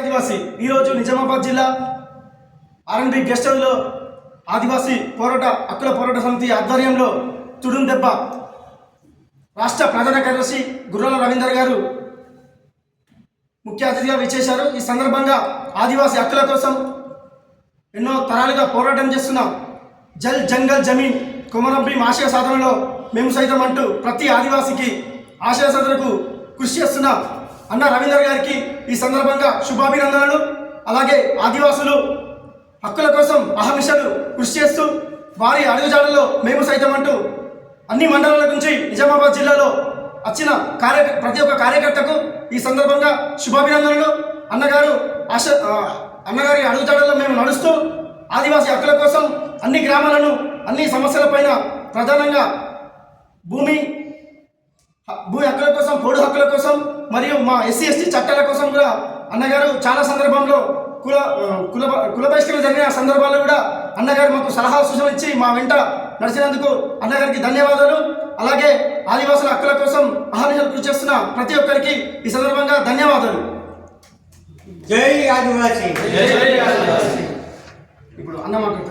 ఆదివాసి ఈరోజు నిజామాబాద్ జిల్లా R&B guest హౌస్లో ఆదివాసీ పోరాట హక్కుల పోరాట సమితి ఆధ్వర్యంలో తుడుం దెబ్బ రాష్ట్ర ప్రధాన కార్యదర్శి గుర్రాల రవీందర్ గారు ముఖ్య అతిథిగా విచ్చేశారు. ఈ సందర్భంగా ఆదివాసీ హక్కుల కోసం ఎన్నో తరాలుగా పోరాటం చేస్తున్న జల్ జంగల్ జమీన్ కొమరబ్బి ఆశయ సాధనలో మేము సైతం అంటూ ప్రతి ఆదివాసికి ఆశయ సాధనకు కృషి చేస్తున్న అన్న రవీంద్ర గారికి ఈ సందర్భంగా శుభాభినందనలు. అలాగే ఆదివాసులు హక్కుల కోసం అహర్నిశలు కృషి చేస్తూ వారి అడుగుజాడల్లో మేము సైతం అంటూ అన్ని మండలాల నుంచి నిజామాబాద్ జిల్లాలో వచ్చిన కార్య ప్రతి ఒక్క కార్యకర్తకు ఈ సందర్భంగా శుభాభినందనలు. అన్నగారు ఆశ అన్నగారి అడుగుజాడల్లో మేము నడుస్తూ ఆదివాసీ హక్కుల కోసం అన్ని గ్రామాలను అన్ని సమస్యలపైన ప్రధానంగా భూమి భూ హక్కుల కోసం పొడు హక్కుల కోసం మరియు మా ఎస్సీ ఎస్టీ చట్టాల కోసం కూడా అన్నగారు చాలా సందర్భంలో కుల కుల కుల బహిష్కరణ జరిగిన సందర్భాల్లో కూడా అన్నగారు మాకు సలహా సూచనలు ఇచ్చి మా వెంట నడిచినందుకు అన్నగారికి ధన్యవాదాలు. అలాగే ఆదివాసుల హక్కుల కోసం అహర్నిశలు కృషి చేస్తున్న ప్రతి ఒక్కరికి ఈ సందర్భంగా ధన్యవాదాలు. జై ఆదివాసీ. ఇప్పుడు అన్న మాట్లాడతారు.